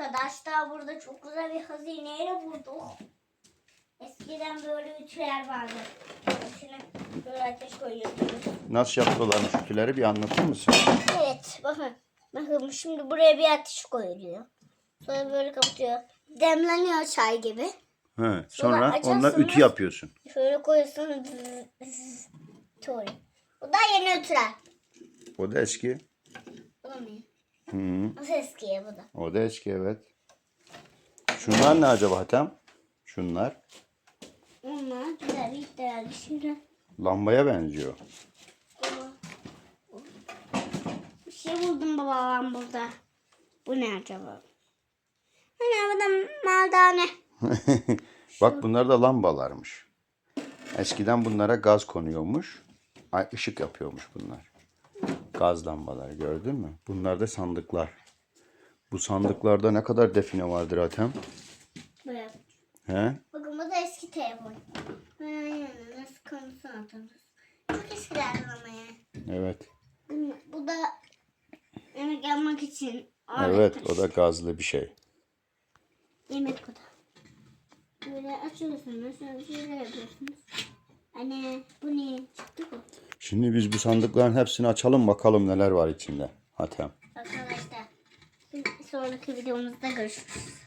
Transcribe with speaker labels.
Speaker 1: arkadaşlar burada çok güzel bir hazineyle bulduk. Eskiden böyle ütüler vardı. Şuna böyle ateş koyuyorduk.
Speaker 2: Nasıl yapıyorlarmış ütüleri bir anlatır mısın?
Speaker 1: Evet bakın. Bakın şimdi buraya bir ateş koyuluyor. Sonra böyle kapatıyor. Demleniyor çay gibi.
Speaker 2: He, sonra
Speaker 1: açarsınız.
Speaker 2: onunla ütü yapıyorsun.
Speaker 1: Şöyle koyuyorsun. Tuğlu. Bu da yeni ütüler.
Speaker 2: O da eski. Hı,
Speaker 1: Nasıl eskiye bu da?
Speaker 2: o da eski evet. Şunlar ne acaba Hatem? Şunlar
Speaker 1: Onlar güzel bir değerli şimdi.
Speaker 2: lambaya benziyor.
Speaker 1: Bir şey buldum babam burada. Bu ne acaba? Hani bu da maldane.
Speaker 2: Bak bunlar da lambalarmış. Eskiden bunlara gaz konuyormuş. Ay ışık yapıyormuş bunlar. Gaz lambaları gördün mü? Bunlar da sandıklar. Bu sandıklarda ne kadar define vardır Hatem?
Speaker 1: Böyle.
Speaker 2: He?
Speaker 1: Bakın bu da eski telefon. Nasıl konusunu atarız. Çok eskilerden ama ya.
Speaker 2: Evet.
Speaker 1: Bu, bu da yemek yapmak için.
Speaker 2: Evet o da gazlı bir şey.
Speaker 1: Yemek o da. Böyle açıyorsunuz. Şöyle şeyler yapıyorsunuz. Anne bu ne? Çıktı.
Speaker 2: Şimdi biz bu sandıkların hepsini açalım bakalım neler var içinde. Hatem.
Speaker 1: Arkadaşlar. Sonraki videomuzda görüşürüz.